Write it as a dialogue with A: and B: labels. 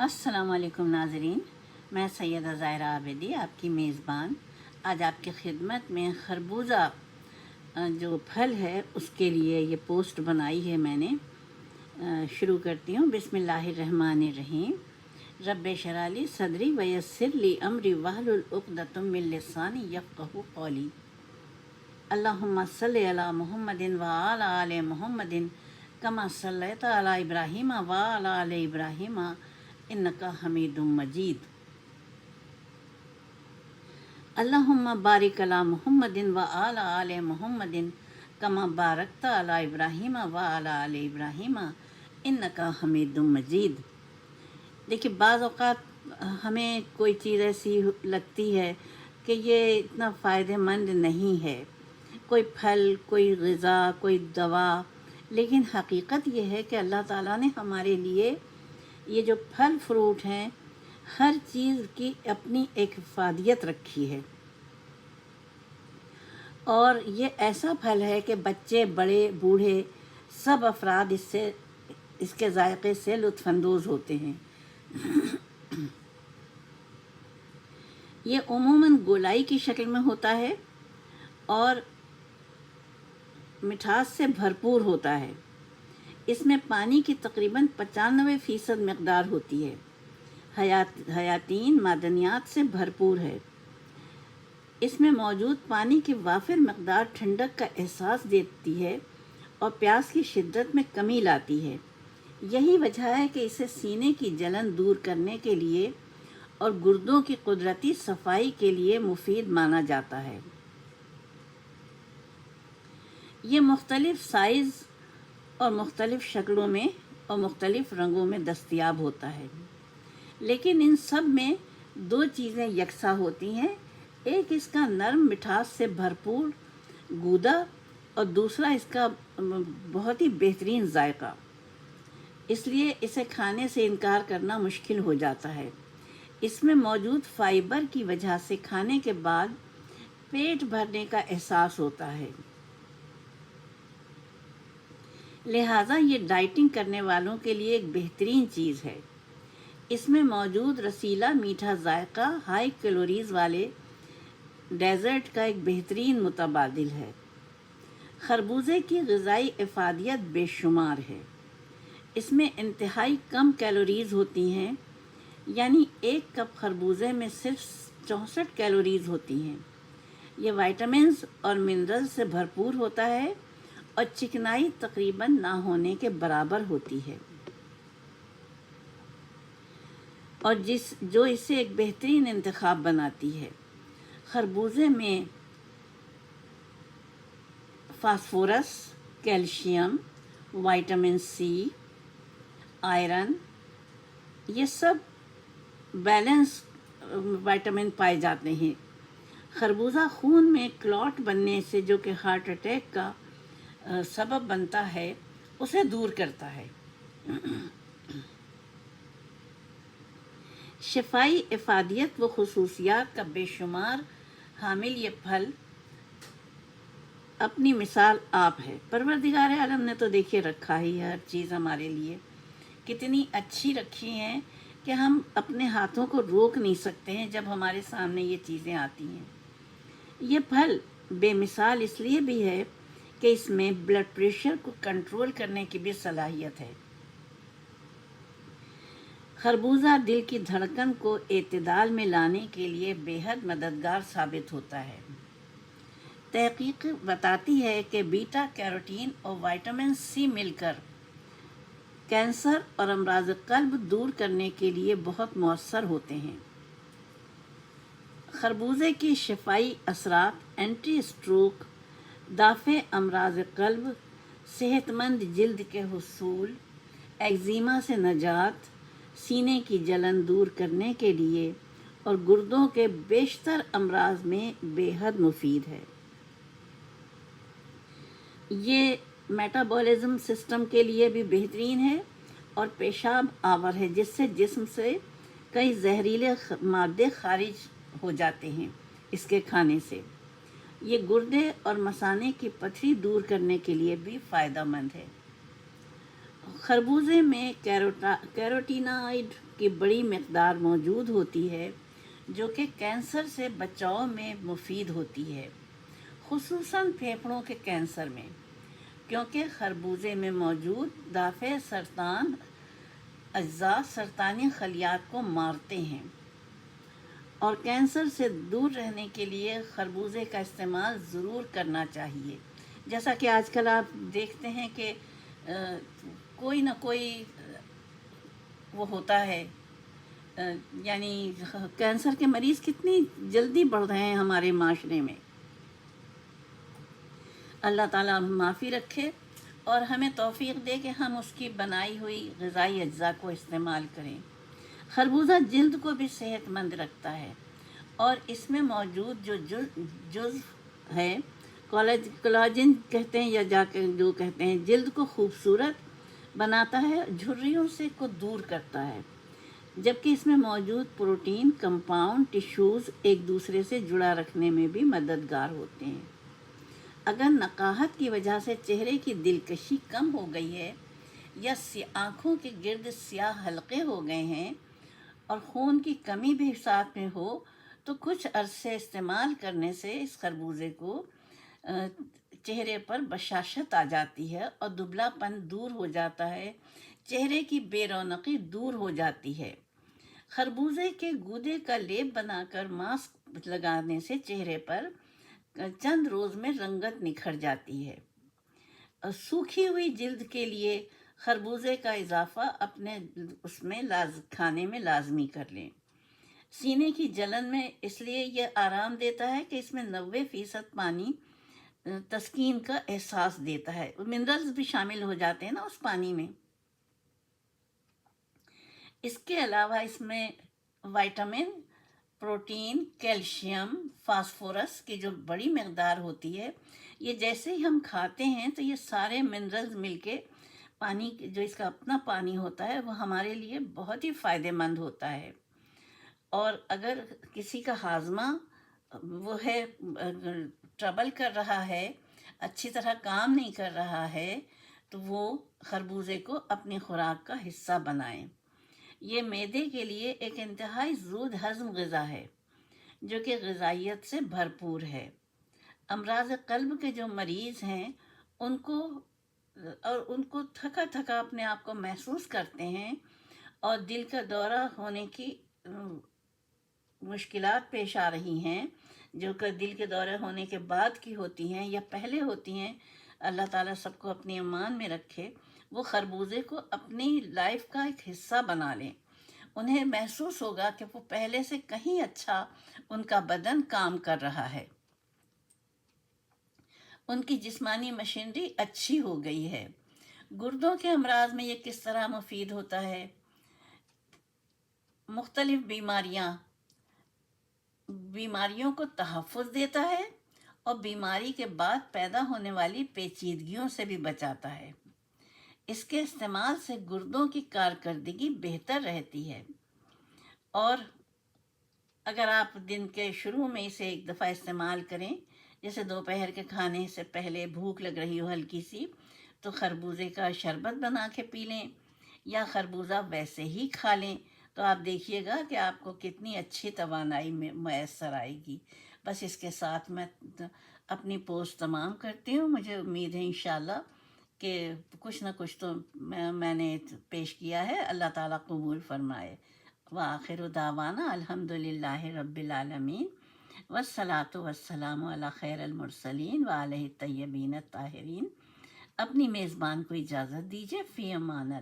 A: السلام علیکم ناظرین، میں سیدہ ظاہرہ عابدی، آپ کی میزبان۔ آج آپ کی خدمت میں خربوزہ جو پھل ہے، اس کے لیے یہ پوسٹ بنائی ہے میں نے۔ شروع کرتی ہوں۔ بسم اللہ الرحمن الرحیم۔ رب شرالی صدری ویسر لی امری وحل العقدۃ من لسانی یفقہ قولی۔ اللہم صلی علی محمد و آل محمد کما صلیت علی ابراہیم و علی ابراہیم۔ انکا حمید مجید۔ اللہم بارک علی محمد و آل آل محمد کما بارکت علی ابراہیم و علی ابراہیم۔ انکا حمید مجید۔ دیکھیے، بعض اوقات ہمیں کوئی چیز ایسی لگتی ہے کہ یہ اتنا فائدہ مند نہیں ہے۔ کوئی پھل، کوئی غذا، کوئی دوا، لیکن حقیقت یہ ہے کہ اللہ تعالیٰ نے ہمارے لیے یہ جو پھل فروٹ ہیں، ہر چیز کی اپنی ایک افادیت رکھی ہے۔ اور یہ ایسا پھل ہے کہ بچے، بڑے، بوڑھے سب افراد اس سے، اس کے ذائقے سے لطف اندوز ہوتے ہیں۔ یہ عموماً گولائی کی شکل میں ہوتا ہے اور مٹھاس سے بھرپور ہوتا ہے۔ اس میں پانی کی تقریباً پچانوے فیصد مقدار ہوتی ہے۔ حیات حیاتین معدنیات سے بھرپور ہے۔ اس میں موجود پانی کی وافر مقدار ٹھنڈک کا احساس دیتی ہے اور پیاس کی شدت میں کمی لاتی ہے۔ یہی وجہ ہے کہ اسے سینے کی جلن دور کرنے کے لیے اور گردوں کی قدرتی صفائی کے لیے مفید مانا جاتا ہے۔ یہ مختلف سائز اور مختلف شکلوں میں اور مختلف رنگوں میں دستیاب ہوتا ہے۔ لیکن ان سب میں دو چیزیں یکساں ہوتی ہیں۔ ایک اس کا نرم مٹھاس سے بھرپور گودا اور دوسرا اس کا بہت ہی بہترین ذائقہ۔ اس لیے اسے کھانے سے انکار کرنا مشکل ہو جاتا ہے۔ اس میں موجود فائبر کی وجہ سے کھانے کے بعد پیٹ بھرنے کا احساس ہوتا ہے۔ لہٰذا یہ ڈائٹنگ کرنے والوں کے لیے ایک بہترین چیز ہے۔ اس میں موجود رسیلا میٹھا ذائقہ ہائی کیلوریز والے ڈیزرٹ کا ایک بہترین متبادل ہے۔ خربوزے کی غذائی افادیت بے شمار ہے۔ اس میں انتہائی کم کیلوریز ہوتی ہیں یعنی ایک کپ خربوزے میں صرف چونسٹھ کیلوریز ہوتی ہیں۔ یہ وائٹامنز اور منرل سے بھرپور ہوتا ہے۔ اور چکنائی تقریباً نہ ہونے کے برابر ہوتی ہے۔ اور جس، جو اسے ایک بہترین انتخاب بناتی ہے۔ خربوزے میں phosphorus, calcium, vitamin C, iron, یہ سب بیلنس، وائٹامن پائے جاتے ہیں۔ خربوزہ خون میں کلاٹ بننے سے جو کہ ہارٹ اٹیک کا سبب بنتا ہے، اسے دور کرتا ہے۔ شفائی افادیت و خصوصیات کا بے شمار حامل یہ پھل اپنی مثال آپ ہے۔ پروردگار عالم نے تو دیکھیے رکھا ہی ہر چیز ہمارے لیے۔ کتنی اچھی رکھی ہیں کہ ہم اپنے ہاتھوں کو روک نہیں سکتے ہیں جب ہمارے سامنے یہ چیزیں آتی ہیں۔ یہ پھل بے مثال اس لیے بھی ہے کہ اس میں بلڈ پریشر کو کنٹرول کرنے کی بھی صلاحیت ہے۔ خربوزہ دل کی دھڑکن کو اعتدال میں لانے کے لیے بے حد مددگار ثابت ہوتا ہے۔ تحقیق بتاتی ہے کہ بیٹا کیروٹین اور وائٹامن سی مل کر کینسر اور امراض قلب دور کرنے کے لیے بہت مؤثر ہوتے ہیں۔ خربوزے کی شفائی اثرات اینٹی اسٹروک دافع امراض قلب صحت مند جلد کے حصول ایگزیما سے نجات، سینے کی جلن دور کرنے کے لیے اور گردوں کے بیشتر امراض میں بے حد مفید ہے۔ یہ میٹابولزم سسٹم کے لیے بھی بہترین ہے اور پیشاب آور ہے، جس سے جسم سے کئی زہریلے مادے خارج ہو جاتے ہیں اس کے کھانے سے۔ یہ گردے اور مسانے کی پتھری دور کرنے کے لیے بھی فائدہ مند ہے۔ خربوزے میں کیروٹا، کیروٹینائڈ کی بڑی مقدار موجود ہوتی ہے، جو کہ کینسر سے بچاؤ میں مفید ہوتی ہے، خصوصاً پھیپھڑوں کے کینسر میں، کیونکہ خربوزے میں موجود دافع سرطان، اجزاء سرطانی خلیات کو مارتے ہیں۔ اور کینسر سے دور رہنے کے لیے خربوزے کا استعمال ضرور کرنا چاہیے۔ جیسا کہ آج کل آپ دیکھتے ہیں کہ کوئی نہ کوئی، وہ ہوتا ہے۔ یعنی کینسر کے مریض کتنی جلدی بڑھ رہے ہیں ہمارے معاشرے میں۔ اللہ تعالیٰ معافی رکھے اور ہمیں توفیق دے کہ ہم اس کی بنائی ہوئی غذائی اجزاء کو استعمال کریں۔ خربوزہ جلد کو بھی صحت مند رکھتا ہے اور اس میں موجود جو جز ہے کالج کلاجن کہتے ہیں یا جا کے جو کہتے ہیں، جلد کو خوبصورت بناتا ہے، جھریوں سے کو دور کرتا ہے۔ جبکہ اس میں موجود پروٹین، کمپاؤنڈ ٹیشوز ایک دوسرے سے جڑا رکھنے میں بھی مددگار ہوتے ہیں۔ اگر نقاہت کی وجہ سے چہرے کی دلکشی کم ہو گئی ہے یا آنکھوں کے گرد سیاہ حلقے ہو گئے ہیں اور خون کی کمی بھی ساتھ میں ہو تو کچھ عرصے استعمال کرنے سے اس خربوزے کو چہرے پر بشاشت آ جاتی ہے اور دبلا پن دور ہو جاتا ہے، چہرے کی بے رونقی دور ہو جاتی ہے۔ خربوزے کے گودے کا لیپ بنا کر ماسک لگانے سے چہرے پر چند روز میں رنگت نکھر جاتی ہے۔ سوکھی ہوئی جلد کے لیے خربوزے کا اضافہ اپنے اس میں لاز، کھانے میں لازمی کر لیں۔ سینے کی جلن میں اس لیے یہ آرام دیتا ہے کہ اس میں نوے فیصد پانی تسکین کا احساس دیتا ہے۔ منرلز بھی شامل ہو جاتے ہیں نا اس پانی میں۔ اس کے علاوہ اس میں وائٹامن، پروٹین، کیلشیم، فاسفورس کی جو بڑی مقدار ہوتی ہے، یہ جیسے ہی ہم کھاتے ہیں تو یہ سارے منرلز مل کے پانی جو اس کا اپنا پانی ہوتا ہے، وہ ہمارے لیے بہت ہی فائدے مند ہوتا ہے۔ اور اگر کسی کا ہاضمہ وہ ہے ٹربل کر رہا ہے، اچھی طرح کام نہیں کر رہا ہے، تو وہ خربوزے کو اپنی خوراک کا حصہ بنائیں۔ یہ میدے کے لیے ایک انتہائی زود ہضم غذا ہے، جو کہ غذائیت سے بھرپور ہے۔ امراض قلب کے جو مریض ہیں، ان کو اور ان کو تھکا تھکا اپنے آپ کو محسوس کرتے ہیں اور دل کا دورہ ہونے کی مشکلات پیش آ رہی ہیں، جو کہ دل کے دورے ہونے کے بعد کی ہوتی ہیں یا پہلے ہوتی ہیں۔ اللہ تعالیٰ سب کو اپنی امان میں رکھے، وہ خربوزے کو اپنی لائف کا ایک حصہ بنا لیں۔ انہیں محسوس ہوگا کہ وہ پہلے سے کہیں اچھا ان کا بدن کام کر رہا ہے۔ ان کی جسمانی مشینری اچھی ہو گئی ہے۔ گردوں کے امراض میں یہ کس طرح مفید ہوتا ہے؟ مختلف بیماریاں۔ بیماریوں کو تحفظ دیتا ہے اور بیماری کے بعد پیدا ہونے والی پیچیدگیوں سے بھی بچاتا ہے۔ اس کے استعمال سے گردوں کی کارکردگی بہتر رہتی ہے۔ اور اگر آپ دن کے شروع میں اسے ایک دفعہ استعمال کریں جیسے دوپہر کے کھانے سے پہلے بھوک لگ رہی ہو ہلکی سی، تو خربوزے کا شربت بنا کے پی لیں یا خربوزہ ویسے ہی کھا لیں۔ تو آپ دیکھیے گا کہ آپ کو کتنی اچھی توانائی میں میسر آئے گی۔ بس اس کے ساتھ میں اپنی پوسٹ تمام کرتی ہوں۔ مجھے امید ہے انشاءاللہ کہ کچھ نہ کچھ تو میں نے پیش کیا ہے۔ اللہ تعالیٰ قبول فرمائے۔ وآخر دعوانا الحمد للہ رب العالمین۔ وسلاۃ وسلام علی خیر المرسلین و علیہ طیبین طاہرین اپنی میزبان کو اجازت دیجیے فی امان اللہ۔